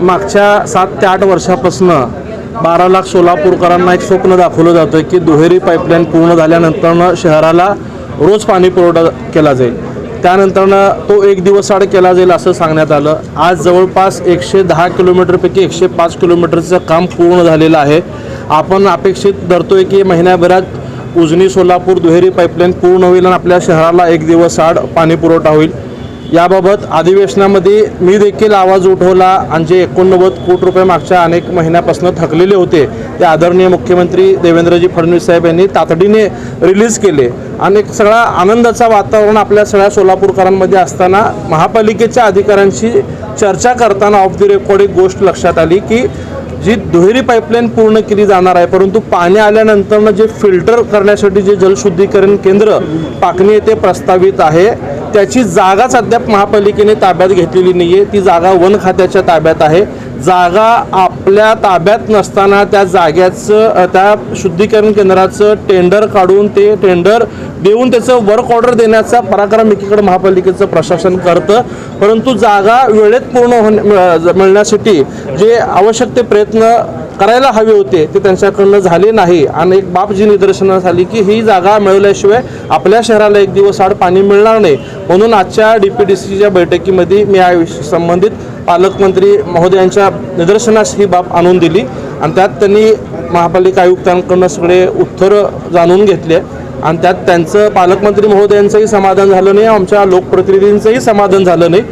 मागच्या सात ते आठ वर्षापासून बारा लाख सोलापूरकरांना एक स्वप्न दाखवलं जातं की दुहेरी पाईपलाईन पूर्ण झाल्यानंतरनं शहराला रोज पाणी पुरवठा केला जाईल. त्यानंतरनं तो एक दिवस आड केला जाईल असं सांगण्यात आलं. आज जवळपास एकशे दहा किलोमीटरपैकी एकशे पाच किलोमीटरचं काम पूर्ण झालेलं आहे. आपण अपेक्षित धरतोय की महिन्याभरात उजनी सोलापूर दुहेरी पाईपलाईन पूर्ण होईल आणि आपल्या शहराला एक दिवस आड पाणी पुरवठा होईल. याबाबत अधिवेशनामध्ये मी देखील आवाज उठवला. आणि जे एकोणनव्वद कोटी रुपये मागच्या अनेक महिन्यापासून थकलेले होते. ते आदरणीय मुख्यमंत्री देवेंद्रजी फडणवीस साहेब यांनी तातडीने रिलीज केले. आणि एक सगळा आनंदाचा वातावरण आपल्या सगळ्या सोलापूरकरांमध्ये असताना महापालिकेच्या अधिकाऱ्यांशी चर्चा करताना ऑफ द रेकॉर्ड एक गोष्ट लक्षात आली की जी दुहेरी पाईपलाईन पूर्ण केली जाणार आहे परंतु पाणी आल्यानंतरनं जे फिल्टर करण्यासाठी जे जलशुद्धीकरण केंद्र पाकणी येथे प्रस्तावित आहे त्याची जागाच अद्याप महापालिकेने ताब्यात घेतलेली नाही आहे ती जागा वन खात्याच्या ताब्यात आहे. जागा आपल्या ताब्यात नसताना त्या जाग्याचं त्या शुद्धीकरण केंद्राचं टेंडर काढून ते टेंडर देऊन त्याचं वर्क ऑर्डर देण्याचा पराक्रम एकीकडे महापालिकेचं प्रशासन करतं. परंतु जागा वेळेत पूर्ण होण्या मिळ- मिळण्यासाठी जे आवश्यक ते प्रयत्न करायला हवे होते ते त्यांच्याकडनं झाले नाही. आणि एक बाब जी निदर्शनास आली की ही जागा मिळवल्याशिवाय आपल्या शहराला एक दिवस आड पाणी मिळणार नाही. म्हणून आजच्या डी पी डी सीच्या बैठकीमध्ये मी या संबंधित पालकमंत्री महोदयांच्या निदर्शनास ही बाब आणून दिली. आणि त्यात त्यांनी महापालिका आयुक्तांकडनं सगळे उत्तरं जाणून घेतले. आणि त्यात त्यांचं पालकमंत्री महोदयांचंही समाधान झालं नाही आमच्या लोकप्रतिनिधींचंही समाधान झालं नाही.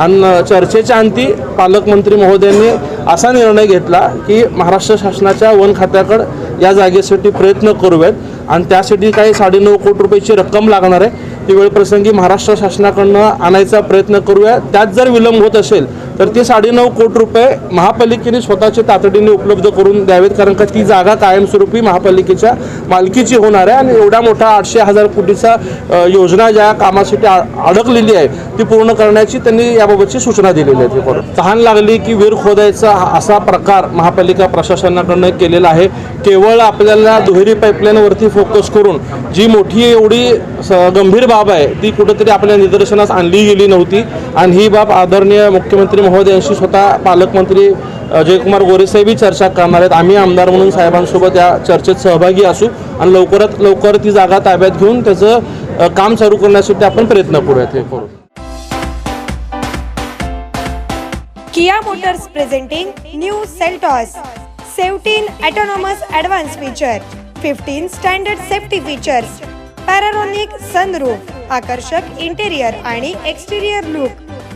आणि चर्चेच्या अंती पालकमंत्री महोदयांनी असा निर्णय घेतला की महाराष्ट्र शासनाच्या वन खात्याकडं या जागेसाठी प्रयत्न करूयात. आणि त्यासाठी काही साडेनऊ कोटी रुपयाची रक्कम लागणार आहे. ती वेळप्रसंगी महाराष्ट्र शासनाकडनं आणायचा प्रयत्न करूया. त्यात जर विलंब होत असेल तर ते साडेनऊ कोटी रुपये महापालिकेने स्वतःचे तातडीने उपलब्ध करून द्यावेत कारण का ती जागा कायमस्वरूपी महापालिकेच्या मालकीची होणार आहे आणि एवढा मोठा आठशे हजार कोटीचा योजना ज्या कामासाठी अडकलेली आहे ती पूर्ण करण्याची त्यांनी याबाबतची सूचना दिलेली आहे. ते तहान लागली की विहीर खोदायचा असा प्रकार महापालिका प्रशासनाकडनं केलेला आहे. केवळ आपल्याला दुहेरी पाईपलाईनवरती फोकस करून जी मोठी एवढी स- गंभीर बाब आहे ती कुठेतरी आपल्या निदर्शनास आणली गेली नव्हती. आणि ही बाब आदरणीय मुख्यमंत्री महोदयांशी स्वतः पालकमंत्री अजयकुमार गोरेसाहेबही चर्चा करणार आहेत. आम्ही आमदार म्हणून साहेबांसोबत या चर्चेत सहभागी असू आणि लवकरात लवकर ती जागा ताब्यात घेऊन त्याचं काम चालू करण्यासाठी आपण प्रयत्न करूयात हे करू Kia Motors presenting new Seltos 17 autonomous advanced feature, 15 standard safety features, panoramic sunroof आकर्षक इंटेरियर आणि एक्सटेरियर लुक